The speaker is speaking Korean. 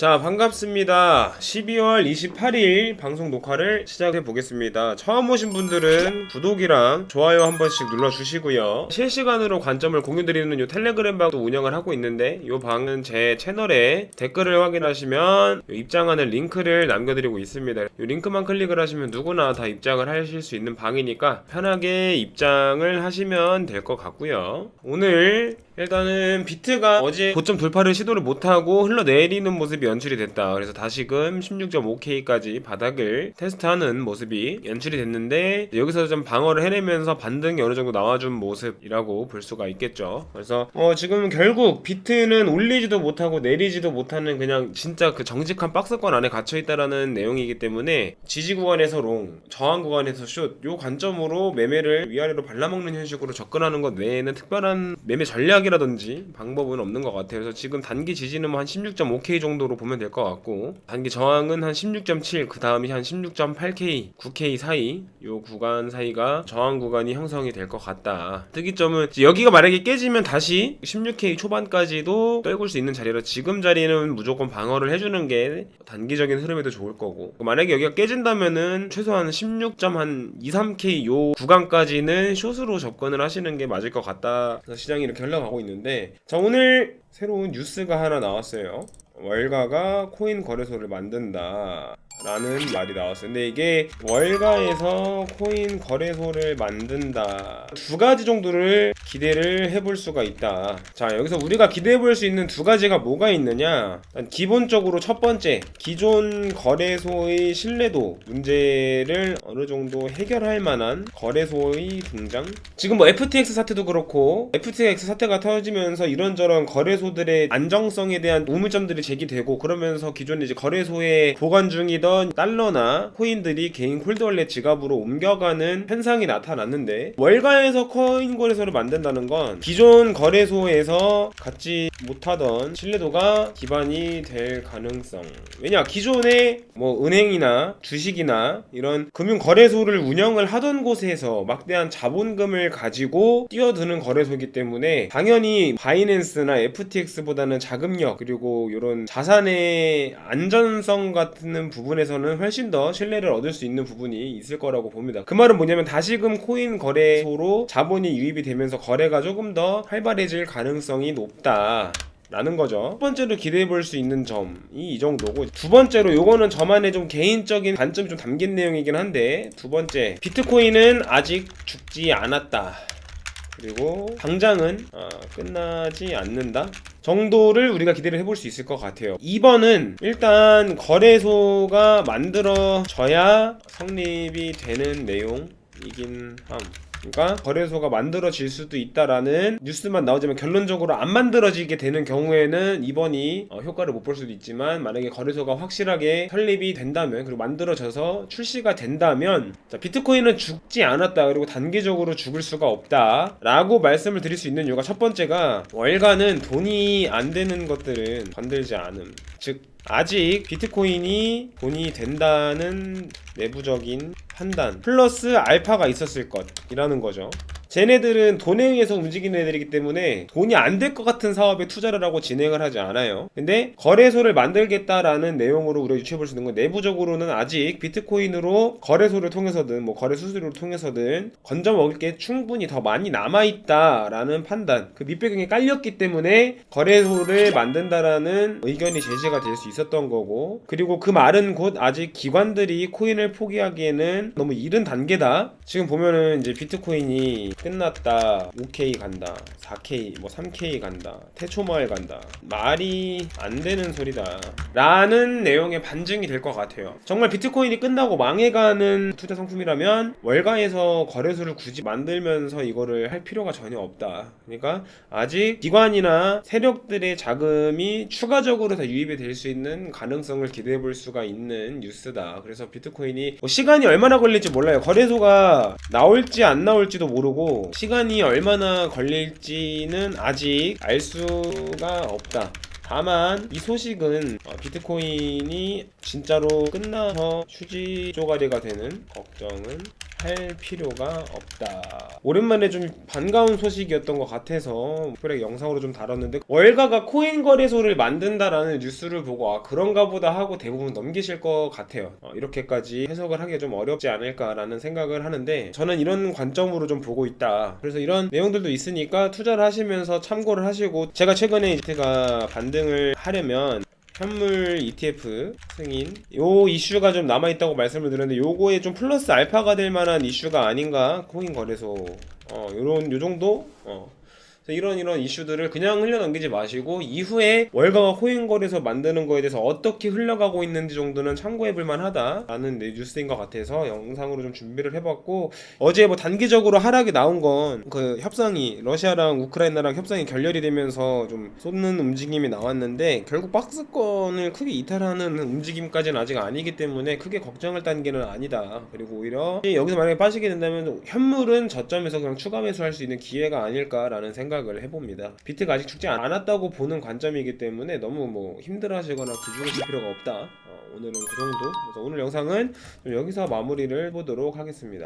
자, 반갑습니다. 12월 28일 방송 녹화를 시작해 보겠습니다. 처음 오신 분들은 구독이랑 좋아요 한 번씩 눌러 주시고요. 실시간으로 관점을 공유 드리는 요 텔레그램 방도 운영을 하고 있는데 요 방은 제 채널에 댓글을 확인하시면 요 입장하는 링크를 남겨 드리고 있습니다. 요 링크만 클릭을 하시면 누구나 다 입장을 하실 수 있는 방이니까 편하게 입장을 하시면 될 것 같고요. 오늘 일단은 비트가 어제 고점 돌파를 시도를 못하고 흘러내리는 모습이 연출이 됐다. 그래서 다시금 16.5K까지 바닥을 테스트하는 모습이 연출이 됐는데 여기서 좀 방어를 해내면서 반등이 어느 정도 나와준 모습이라고 볼 수가 있겠죠. 그래서 어 지금 결국 비트는 올리지도 못하고 내리지도 못하는 그냥 진짜 그 정직한 박스권 안에 갇혀 있다라는 내용이기 때문에 지지 구간에서 롱, 저항 구간에서 숏, 요 관점으로 매매를 위아래로 발라먹는 형식으로 접근하는 것 외에는 특별한 매매 전략이라든지 방법은 없는 것 같아요. 그래서 지금 단기 지지는 뭐 한 16.5K 정도로 보면 될 것 같고 단기 저항은 한 16.7, 그 다음이 한 16.8K, 9K 사이 요 구간 사이가 저항 구간이 형성이 될 것 같다. 특이점은 여기가 만약에 깨지면 다시 16K 초반까지도 떨굴 수 있는 자리라 지금 자리는 무조건 방어를 해주는 게 단기적인 흐름에도 좋을 거고 만약에 여기가 깨진다면은 최소한 16.한 2, 3K 요 구간까지는 숏으로 접근을 하시는 게 맞을 것 같다. 시장이 이렇게 흘러가고 있는데 자 오늘 새로운 뉴스가 하나 나왔어요. 월가가 코인 거래소를 만든다. 라는 말이 나왔어요. 근데 이게 월가에서 코인 거래소를 만든다. 두 가지 정도를 기대를 해볼 수가 있다. 자, 여기서 우리가 기대해 볼 수 있는 두 가지가 뭐가 있느냐? 기본적으로 첫 번째, 기존 거래소의 신뢰도 문제를 어느 정도 해결할 만한 거래소의 등장? 지금 뭐 FTX 사태도 그렇고, FTX 사태가 터지면서 이런저런 거래소들의 안정성에 대한 우물점들이 제기되고, 그러면서 기존에 이제 거래소에 보관 중이던 달러나 코인들이 개인 콜드월렛 지갑으로 옮겨가는 현상이 나타났는데, 월가에서 코인 거래소를 만든다는 건 기존 거래소에서 갖지 못하던 신뢰도가 기반이 될 가능성. 왜냐, 기존에 뭐 은행이나 주식이나 이런 금융 거래소를 운영을 하던 곳에서 막대한 자본금을 가지고 뛰어드는 거래소이기 때문에 당연히 바이낸스나 FTX보다는 자금력 그리고 이런 자산의 안전성 같은 부분에서는 훨씬 더 신뢰를 얻을 수 있는 부분이 있을 거라고 봅니다. 그 말은 뭐냐면 다시금 코인 거래소로 자본이 유입이 되면서 거래가 조금 더 활발해질 가능성이 높다. 라는 거죠. 첫 번째로 기대해 볼 수 있는 점이 이 정도고 두 번째로 요거는 저만의 좀 개인적인 관점이 좀 담긴 내용이긴 한데 두 번째 비트코인은 아직 죽지 않았다. 그리고 당장은 어, 끝나지 않는다 정도를 우리가 기대를 해볼 수 있을 것 같아요. 2번은 일단 거래소가 만들어져야 성립이 되는 내용이긴 함. 그러니까 거래소가 만들어질 수도 있다라는 뉴스만 나오지만 결론적으로 안 만들어지게 되는 경우에는 이번이 어, 효과를 못 볼 수도 있지만 만약에 거래소가 확실하게 설립이 된다면 그리고 만들어져서 출시가 된다면 자, 비트코인은 죽지 않았다. 그리고 단기적으로 죽을 수가 없다 라고 말씀을 드릴 수 있는 이유가 첫 번째가 월가는 돈이 안 되는 것들은 건들지 않음. 즉 아직 비트코인이 돈이 된다는 내부적인 판단 플러스 알파가 있었을 것이라는 거죠. 쟤네들은 돈에 의해서 움직이는 애들이기 때문에 돈이 안 될 것 같은 사업에 투자를 하고 진행을 하지 않아요. 근데 거래소를 만들겠다라는 내용으로 우리가 유추해 볼 수 있는 건 내부적으로는 아직 비트코인으로 거래소를 통해서든 뭐 거래 수수료를 통해서든 건져 먹을 게 충분히 더 많이 남아 있다라는 판단. 그 밑배경에 깔렸기 때문에 거래소를 만든다라는 의견이 제시가 될 수 있었던 거고 그리고 그 말은 곧 아직 기관들이 코인을 포기하기에는 너무 이른 단계다. 지금 보면은 이제 비트코인이 끝났다. 5K 간다. 4K, 뭐 3K 간다. 태초마을 간다. 말이 안 되는 소리다. 라는 내용의 반증이 될 것 같아요. 정말 비트코인이 끝나고 망해가는 투자 상품이라면 월가에서 거래소를 굳이 만들면서 이거를 할 필요가 전혀 없다. 그러니까 아직 기관이나 세력들의 자금이 추가적으로 더 유입이 될 수 있는 가능성을 기대해 볼 수가 있는 뉴스다. 그래서 비트코인이 뭐 시간이 얼마나 걸릴지 몰라요. 거래소가 나올지 안 나올지도 모르고 시간이 얼마나 걸릴지는 아직 알 수가 없다. 다만 이 소식은 어, 비트코인이 진짜로 끝나서 휴지 조가리가 되는 걱정은 할 필요가 없다. 오랜만에 좀 반가운 소식이었던 것 같아서 특별히 영상으로 좀 다뤘는데 월가가 코인 거래소를 만든다라는 뉴스를 보고 아 그런가 보다 하고 대부분 넘기실 것 같아요. 어, 이렇게까지 해석을 하기 좀 어렵지 않을까라는 생각을 하는데 저는 이런 관점으로 좀 보고 있다. 그래서 이런 내용들도 있으니까 투자를 하시면서 참고를 하시고 제가 최근에 이트가 반등을 하려면 현물 ETF 승인. 요 이슈가 좀 남아 있다고 말씀을 드렸는데 요거에 좀 플러스 알파가 될 만한 이슈가 아닌가? 코인 거래소. 어 요런 요 정도? 어 이런 이런 이슈들을 그냥 흘려넘기지 마시고 이후에 월가가 코인 거래소 만드는 거에 대해서 어떻게 흘러가고 있는지 정도는 참고해 볼 만하다라는 네, 뉴스인 것 같아서 영상으로 좀 준비를 해봤고 어제 뭐 단기적으로 하락이 나온 건 그 협상이 러시아랑 우크라이나랑 협상이 결렬이 되면서 좀 쏟는 움직임이 나왔는데 결국 박스권을 크게 이탈하는 움직임까지는 아직 아니기 때문에 크게 걱정할 단계는 아니다. 그리고 오히려 여기서 만약에 빠지게 된다면 현물은 저점에서 그냥 추가 매수할 수 있는 기회가 아닐까라는 생각 을 해봅니다. 비트가 아직 죽지 않았다고 보는 관점이기 때문에 너무 뭐 힘들어하시거나 기죽으실 필요가 없다. 어, 오늘은 그 정도. 그래서 오늘 영상은 좀 여기서 마무리를 해보도록 하겠습니다.